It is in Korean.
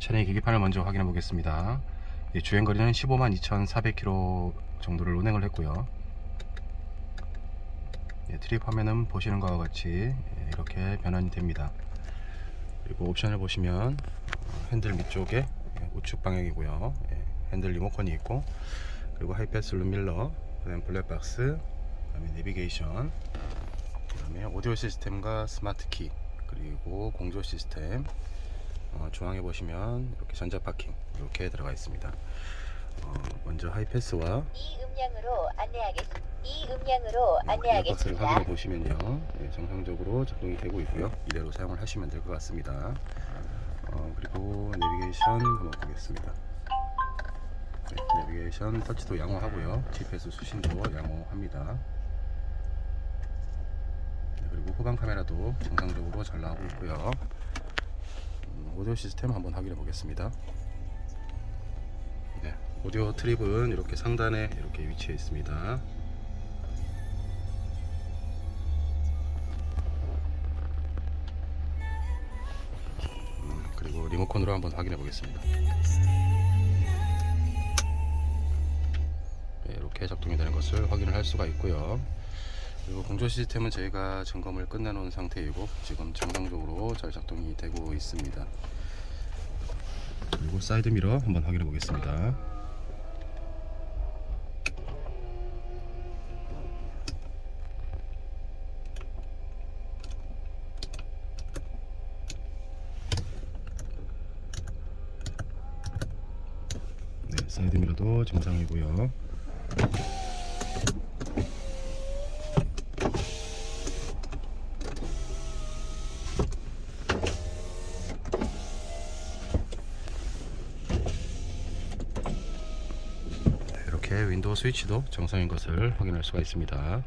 차량의 계기판을 먼저 확인해 보겠습니다. 예, 주행거리는 15만 2,400km 정도를 운행을 했고요. 예, 트립 화면은 보시는 것과 같이 예, 이렇게 변환이 됩니다. 그리고 옵션을 보시면 어, 핸들 밑쪽에 예, 우측 방향이고요. 예, 핸들 리모컨이 있고 그리고 하이패스 룸밀러, 그다음 블랙박스, 그다음에 내비게이션, 그다음에 오디오 시스템과 스마트 키, 그리고 공조 시스템. 어, 중앙에 보시면 이렇게 전자 파킹 이렇게 들어가 있습니다. 어, 먼저 하이패스와 이 음량으로 안내하겠습니다. 이 음량으로 네, 블랙박스를 안내하겠습니다. 확인해 보시면요 예, 정상적으로 작동이 되고 있고요 이대로 사용을 하시면 될 것 같습니다 어, 그리고 내비게이션 한번 보겠습니다 네, 내비게이션 터치도 양호하고요 GPS 수신도 양호합니다 네, 그리고 후방 카메라도 정상적으로 잘 나오고 있고요 음, 오디오 시스템 한번 확인해 보겠습니다 네, 오디오 트립은 이렇게 상단에 이렇게 위치해 있습니다 음, 그리고 리모컨으로 한번 확인해 보겠습니다. 네, 이렇게 작동이 되는 것을 확인을 할 수가 있고요. 그리고 공조 시스템은 저희가 점검을 끝내놓은 상태이고 지금 정상적으로 잘 작동이 되고 있습니다. 그리고 사이드 미러 한번 확인해 보겠습니다. 네, 사이드 미러도 정상이고요. 네, 이렇게 윈도우 스위치도 정상인 것을 확인할 수가 있습니다.